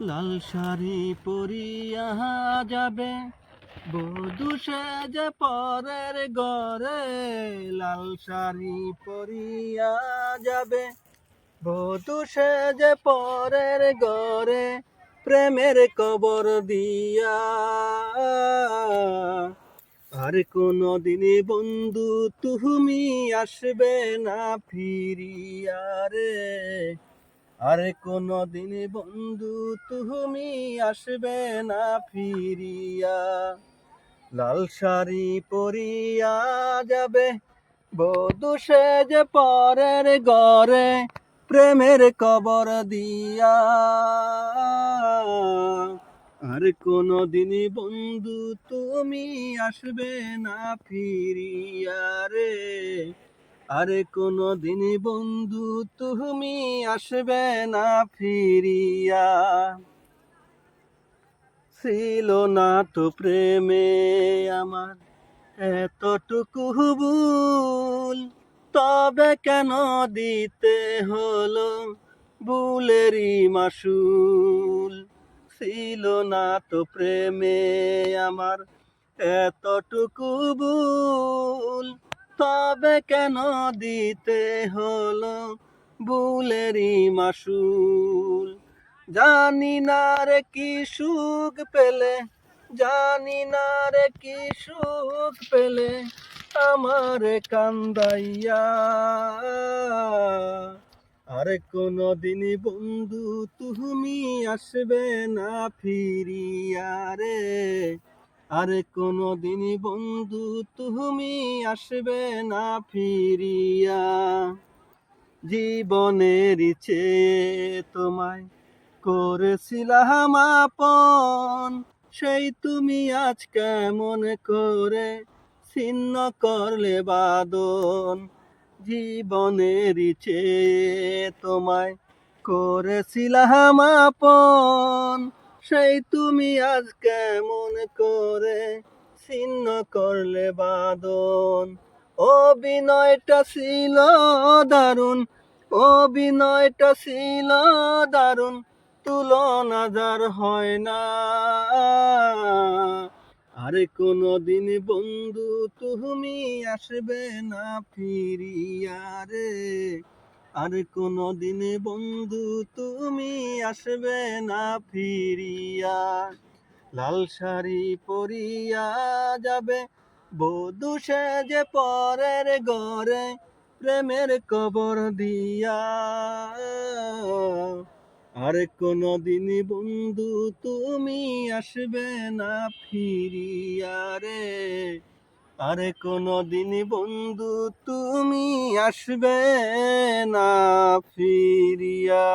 লাল শাড়ি পরিয়া যাবে, বধু সেজে পরের গরে লাল শাড়ি পরিয়া যাবে, বধু সেজে পরের গরে প্রেমের কবর দিয়া। আর কোনো দিনে বন্ধু, তুমি আসবে না ফিরিয়া রে। আর কোনো দিন বন্ধু তুমি আসবে না ফিরিয়া। লাল শাড়ি পরিয়া যাবে, বধু সেজে পরের গরে প্রেমের কবর দিয়া। আর কোনো দিন বন্ধু তুমি আসবে না ফিরিয়া রে। আরে কোনো দিন বন্ধু, তুমি আসবে না ফিরিয়া। ছিল না তো প্রেমে আমার এতটুকু ভুল, তবে কেন দিতে হলো বুলেরই মাসুল? ছিল না তো প্রেমে আমার এতটুকু তবে কেন দিতে হলো বুলেরই মাসুল? জানি না রে কি সুখ পেলে, জানি না রে কি সুখ পেলে আমার কান্দাইয়া। আর কোনো দিন বন্ধু, তুমি আসবে না ফিরিয়া রে। আর কোনো দিন বন্ধু তুমি আসবে না ফিরিয়া। জীবনের চেয়ে তোমায় করেছিলাম আপন, সেই তুমি আজ কেমন করে ছিন্ন করলে বাদন। জীবনের চেয়ে তোমায় করেছিলাম আপন সেই তুমি আজ কেমন করে ছিন্ন করলে বাদন অভিনয়টা ছিল দারুণ, অভিনয়টা ছিল দারুণ তুলনা যার হয় না। আরে কোনো দিন বন্ধু, তুমি আসবে না ফিরিয়া রে। আর কোনো দিন বন্ধু তুমি আসবে না ফিরিয়া। লাল শাড়ি পরিয়া যাবে, বধু সে যে পরের গরে প্রেমের কবর দিয়া। আর কোনো দিন বন্ধু তুমি আসবে না ফিরিয়া রে। আর কোনো দিন বন্ধু তুমি আসবে না ফিরিয়া।